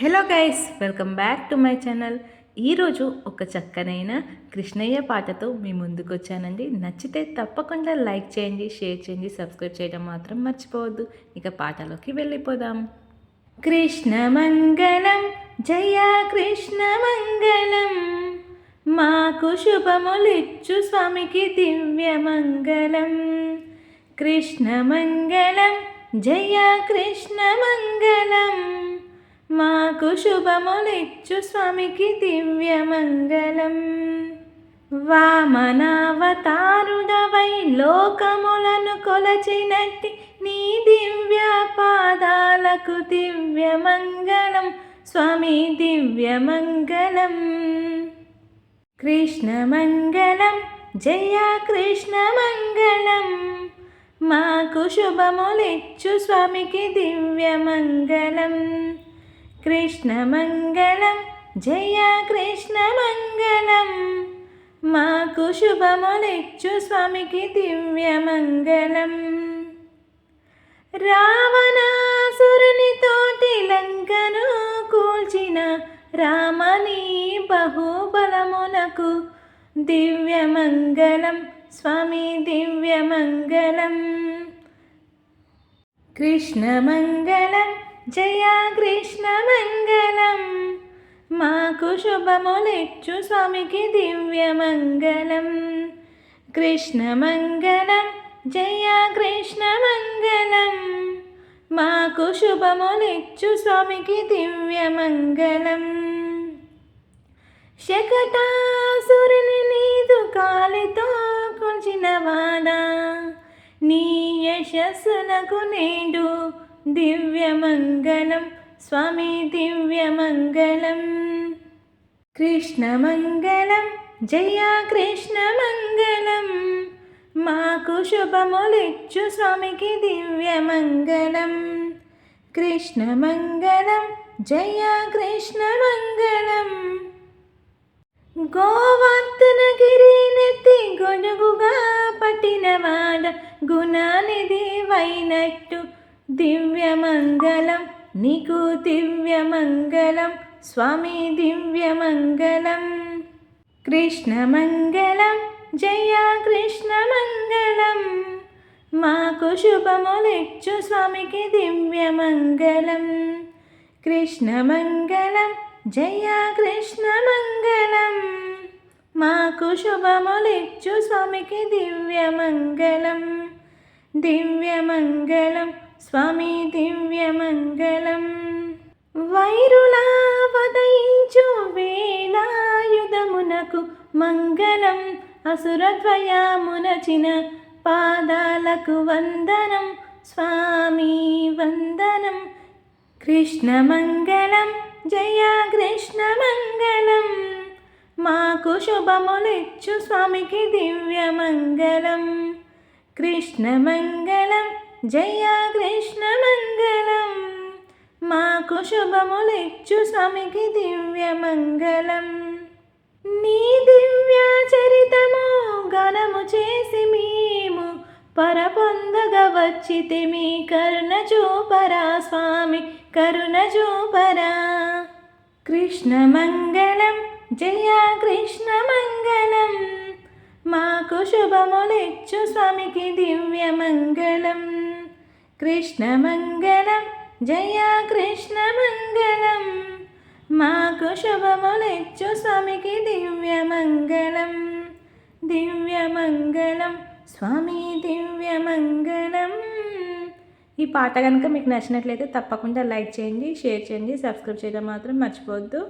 Hello guys welcome back to my channel. ఈరోజు ఒక చక్కనైన కృష్ణయ్య పాటతో మీ ముందుకు వచ్చానండి నచ్చితే తప్పకుండా లైక్ చేయండి షేర్ చేయండి సబ్స్క్రైబ్ చేయడం మాత్రం మర్చిపోవద్దు. ఇక పాటలోకి వెళ్ళిపోదాం. కృష్ణ మంగళం జయ కృష్ణ మంగళం. మాకు శుభములిచ్చు స్వామికి దివ్య మంగళం. కృష్ణ మంగళం జయ కృష్ణ మంగళం. మాకు శుభములిచ్చు స్వామికి దివ్యమంగళం. వామనావతారుడవై లోకములను కొలచినట్టి నీ దివ్య పాదాలకు దివ్యమంగళం. స్వామి దివ్యమంగళం. కృష్ణమంగళం జయ కృష్ణమంగళం. మాకు శుభములిచ్చు స్వామికి దివ్యమంగళం. కృష్ణమంగళం కృష్ణ మంగళం జయ కృష్ణ మంగళం మాకు శుభములిచ్చు స్వామికి దివ్య మంగళం రావణాసురుని తోటి లంకను కూల్చిన రామని బహుబలమునకు దివ్య మంగళం స్వామి దివ్య మంగళం కృష్ణ మంగళం జయ కృష్ణ మంగళం. మాకు శుభములిచ్చు స్వామికి దివ్య మంగళం. కృష్ణ మంగళం జయ కృష్ణ మంగళం. మాకు శుభములిచ్చు స్వామికి దివ్య మంగళం. శకటాసురుని నీదు కాలితో కొంచిన వాడా. నీ యశస్సునకు నేడు దివ్యమంగళం స్వామి దివ్యమంగళం కృష్ణమంగళం జయ కృష్ణమంగళం మాకు శుభములిచ్చు స్వామికి దివ్యమంగళం కృష్ణమంగళం జయ కృష్ణమంగళం మంగళం గోవర్ధనగిరి నెత్తి గొడుగుగా పట్టినవాడ గుణానిధి వైనట్టు దివ్యమంగళం నీకు దివ్యమంగళం స్వామి దివ్యమంగళం. కృష్ణమంగళం జయ కృష్ణమంగళం. మాకు శుభములిచ్చు స్వామికి దివ్యమంగళం. కృష్ణమంగళం జయ కృష్ణమంగళం. మాకు శుభములిచ్చు స్వామికి దివ్యమంగళం. దివ్యమంగళం స్వామి దివ్యమంగళం. వైరులావదయించు వేలాయుధమునకు మంగళం. అసురద్వయామునచిన పాదాలకు వందనం. స్వామి వందనం. కృష్ణమంగళం జయ కృష్ణమంగళం. మాకు శుభములిచ్చు స్వామికి దివ్యమంగళం. కృష్ణమంగళం జయ కృష్ణ మంగళం. మాకు శుభములిచ్చు స్వామికి దివ్య మంగళం. నీ దివ్య చరితము గణము చేసి మేము పరపొందగ వచ్చితే మీ కరుణ చూపరా స్వామి కరుణ చూపరా. కృష్ణ మంగళం జయ కృష్ణ మంగళం. మాకు శుభములిచ్చు స్వామికి దివ్య మంగళం. కృష్ణ మంగళం జయ కృష్ణ మంగళం మాకు శుభములెచ్చు స్వామికి దివ్య మంగళం దివ్య మంగళం స్వామి దివ్య మంగళం ఈ పాట కనుక మీకు నచ్చినట్లయితే తప్పకుండా లైక్ చేయండి షేర్ చేయండి సబ్స్క్రైబ్ చేయడం మాత్రం మర్చిపోవద్దు.